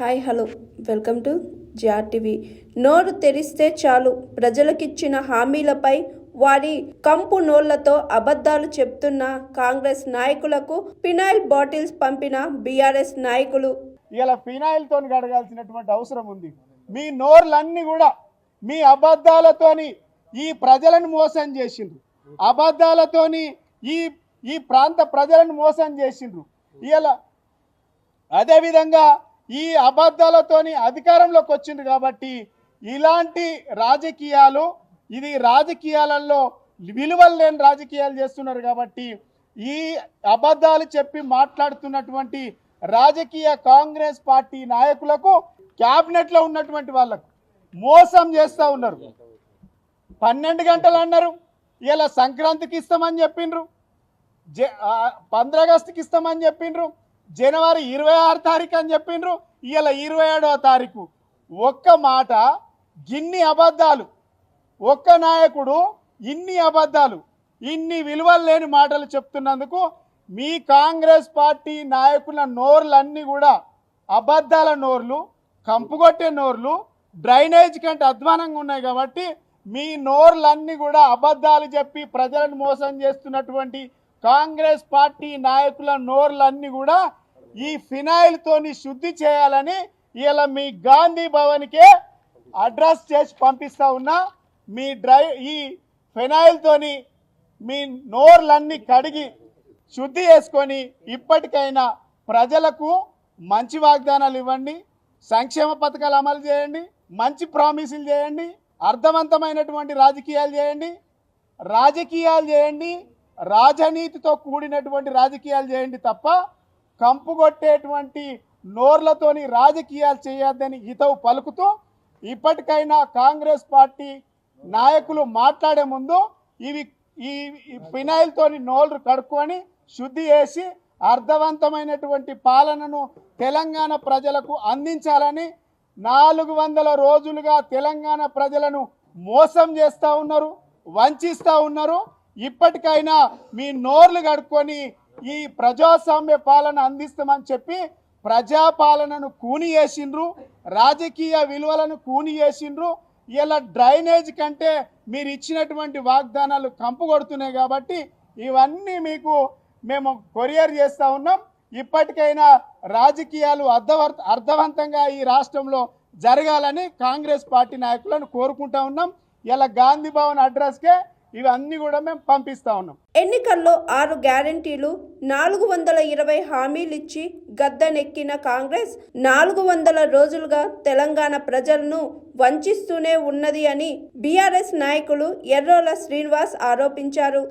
Hi hello. Welcome to TV. నోరు తెరిస్తే చాలు. ప్రజలకిచ్చిన హామీలపై వారి కంపు నోళ్ళతో అబద్ధాలు చెప్తున్న కాంగ్రెస్ నాయకులకు ఫినాయిల్ బాటిల్స్ పంపిన బీఆర్ఎస్ నాయకులు. ఇలా ఫినాయిల్తో గడగాల్సినటువంటి అవసరం ఉంది. మీ నోర్లన్నీ కూడా మీ అబద్ధాలతోని ఈ ప్రజలను మోసం చేసిండ్రు. అబద్ధాలతోని ఈ ఈ ప్రాంత ప్రజలను మోసం చేసిండ్రు. ఇలా అదేవిధంగా ఈ అబద్ధాలతోని అధికారంలోకి వచ్చింది కాబట్టి ఇలాంటి రాజకీయాలు ఇది రాజకీయాలలో విలువలు లేని రాజకీయాలు చేస్తున్నారు కాబట్టి ఈ అబద్ధాలు చెప్పి మాట్లాడుతున్నటువంటి రాజకీయ కాంగ్రెస్ పార్టీ నాయకులకు క్యాబినెట్లో ఉన్నటువంటి వాళ్ళకు మోసం చేస్తూ ఉన్నారు. పన్నెండు గంటలు అన్నారు. ఇలా సంక్రాంతికి ఇస్తామని చెప్పిండ్రు. జ పంద్రాగస్టుకి ఇస్తామని చెప్పిండ్రు. జనవరి ఇరవై ఆరు తారీఖు అని చెప్పిండ్రు. ఇలా ఇరవై ఏడవ తారీఖు. ఒక్క మాట గిన్ని అబద్ధాలు. ఒక్క నాయకుడు ఇన్ని అబద్ధాలు ఇన్ని విలువలు లేని మాటలు చెప్తున్నందుకు మీ కాంగ్రెస్ పార్టీ నాయకుల నోర్లన్నీ కూడా అబద్ధాల నోర్లు కంపుకొట్టే నోర్లు డ్రైనేజ్ కంటే అధ్వానంగా ఉన్నాయి కాబట్టి మీ నోర్లన్నీ కూడా అబద్ధాలు చెప్పి ప్రజలను మోసం చేస్తున్నటువంటి కాంగ్రెస్ పార్టీ నాయకుల నోర్లన్నీ కూడా ఈ ఫినాయిల్ తోని శుద్ధి చేయాలని ఇలా మీ గాంధీ భవన్కే అడ్రస్ చేసి పంపిస్తా ఉన్నా. మీ డ్రై ఈ ఫినాయిల్తోని మీ నోర్లన్నీ కడిగి శుద్ధి చేసుకొని ఇప్పటికైనా ప్రజలకు మంచి వాగ్దానాలు ఇవ్వండి. సంక్షేమ పథకాలు అమలు చేయండి. మంచి ప్రామిసులు చేయండి. అర్థవంతమైనటువంటి రాజకీయాలు చేయండి. రాజకీయాలు చేయండి. రాజనీతితో కూడినటువంటి రాజకీయాలు చేయండి తప్ప కంపుగొట్టేటువంటి నోర్లతోని రాజకీయాలు చేయొద్దని హితవు పలుకుతూ ఇప్పటికైనా కాంగ్రెస్ పార్టీ నాయకులు మాట్లాడే ముందు ఇవి ఈ ఈ ఫినాయిల్తోని కడుక్కొని శుద్ధి చేసి అర్థవంతమైనటువంటి పాలనను తెలంగాణ ప్రజలకు అందించాలని నాలుగు వందల రోజులుగా తెలంగాణ ప్రజలను మోసం చేస్తూ ఉన్నారు వంచిస్తూ ఉన్నారు. ఇప్పటికైనా మీ నోర్లు కడుక్కొని ఈ ప్రజాస్వామ్య పాలన అందిస్తామని చెప్పి ప్రజాపాలనను కూని చేసిండ్రు రాజకీయ విలువలను కూని చేసిండ్రు. ఇలా డ్రైనేజ్ కంటే మీరు ఇచ్చినటువంటి వాగ్దానాలు కంపు కొడుతున్నాయి కాబట్టి ఇవన్నీ మీకు మేము కొరియర్ చేస్తూ ఉన్నాం. ఇప్పటికైనా రాజకీయాలు అర్థవర్ అర్థవంతంగా ఈ రాష్ట్రంలో జరగాలని కాంగ్రెస్ పార్టీ నాయకులను కోరుకుంటా ఉన్నాం. ఇలా గాంధీ భవన్ అడ్రస్కే ఇవన్నీ కూడా మేము పంపిస్తా ఉన్నాం. ఎన్నికల్లో ఆరు గ్యారంటీలు నాలుగు వందల ఇరవై హామీలిచ్చి గద్దెనెక్కిన కాంగ్రెస్ నాలుగు వందల రోజులుగా తెలంగాణ ప్రజలను వంచిస్తూనే ఉన్నది అని బీఆర్ఎస్ నాయకులు ఎర్రోల శ్రీనివాస్ ఆరోపించారు.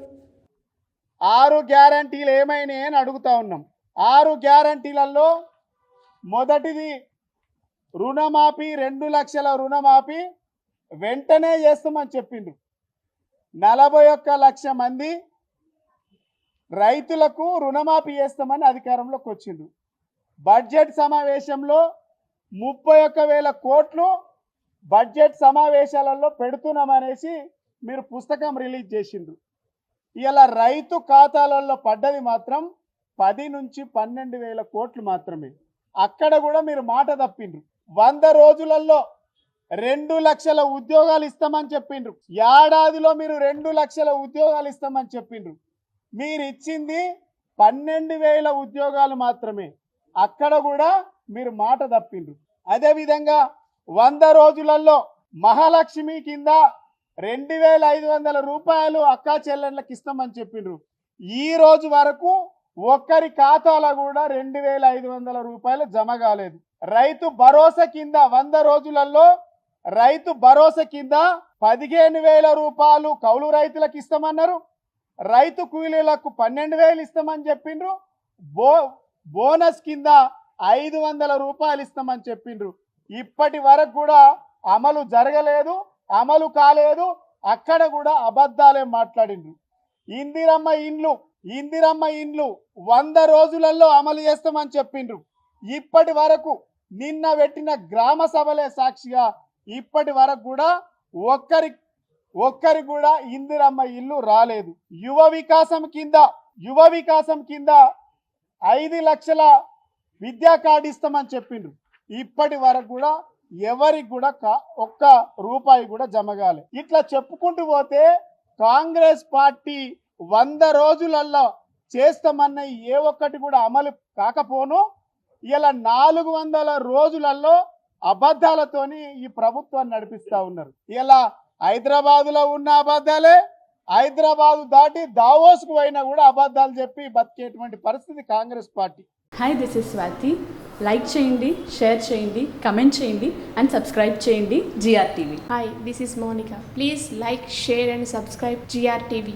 ఆరు గ్యారంటీలు ఏమైనాయి అని అడుగుతా ఉన్నాం. ఆరు గ్యారంటీలలో మొదటిది రుణమాఫీ రెండు లక్షల రుణమాఫీ వెంటనే చేస్తామని చెప్పిండు నలభై ఒక్క లక్ష మంది రైతులకు రుణమాఫీ చేస్తామని అధికారంలోకి వచ్చిండు బడ్జెట్ సమావేశంలో ముప్పై ఒక్క వేల కోట్లు బడ్జెట్ సమావేశాలలో పెడుతున్నామనేసి మీరు పుస్తకం రిలీజ్ చేసిండ్రు. ఇలా రైతు ఖాతాలలో పడ్డది మాత్రం పది నుంచి పన్నెండు వేల కోట్లు మాత్రమే. అక్కడ కూడా మీరు మాట తప్పిండ్రు. వంద రోజులలో రెండు లక్షల ఉద్యోగాలు ఇస్తామని చెప్పిండ్రు. ఏడాదిలో మీరు రెండు లక్షల ఉద్యోగాలు ఇస్తామని చెప్పిండ్రు. మీరు ఇచ్చింది పన్నెండు వేల ఉద్యోగాలు మాత్రమే. అక్కడ కూడా మీరు మాట తప్పిండ్రు. అదేవిధంగా వంద రోజులలో మహాలక్ష్మి కింద రెండు వేల ఐదు వందల రూపాయలు అక్కా చెల్లెళ్ళకి ఇస్తామని చెప్పిండ్రు. ఈ రోజు వరకు ఒక్కరి ఖాతాలో కూడా రెండు వేల ఐదు వందల రూపాయలు జమ కాలేదు. రైతు భరోసా కింద వంద రోజులలో రైతు భరోసా కింద పదిహేను వేల రూపాయలు కౌలు రైతులకు ఇస్తామన్నారు. రైతు కూలీలకు పన్నెండు వేలు ఇస్తామని చెప్పిండ్రు. బో బోనస్ కింద ఐదు వందల రూపాయలు ఇస్తామని చెప్పిండ్రు. ఇప్పటి వరకు కూడా అమలు జరగలేదు అమలు కాలేదు అక్కడ కూడా అబద్ధాలే మాట్లాడిండ్రు. ఇందిరమ్మ ఇండ్లు ఇందిరమ్మ ఇండ్లు వంద రోజులలో అమలు చేస్తామని చెప్పిండ్రు. ఇప్పటి వరకు నిన్న పెట్టిన గ్రామ సభలే సాక్షిగా ఇప్పటి వరకు కూడా ఒక్కరి ఒక్కరి కూడా ఇందిరమ్మ ఇల్లు రాలేదు. యువ వికాసం కింద యువ వికాసం కింద ఐదు లక్షల విద్యా కార్డు ఇస్తామని చెప్పిండ్రు. ఇప్పటి వరకు కూడా ఎవరికి కూడా కా- ఒక్క రూపాయి కూడా జమగాలి ఇట్లా చెప్పుకుంటూ పోతే కాంగ్రెస్ పార్టీ వంద రోజులలో చేస్తామన్న ఏ ఒక్కటి కూడా అమలు కాకపోను ఇలా నాలుగు వందల రోజులలో అబద్ధాలతోని ఈ ప్రభుత్వాన్ని నడిపిస్తా ఉన్నారు ఇలా హైదరాబాద్లో ఉన్న అబద్ధాలే హైదరాబాద్ దాటి దావోస్కు పోయినా కూడా అబద్ధాలు చెప్పి బతికేటువంటి పరిస్థితి Congress party hi this is Swathi like చేయండి షేర్ చేయండి కమెంట్ చేయండి అండ్ సబ్స్క్రైబ్ చేయండి GR TV Hi, this is Monica. Please like, share, and subscribe GRTV.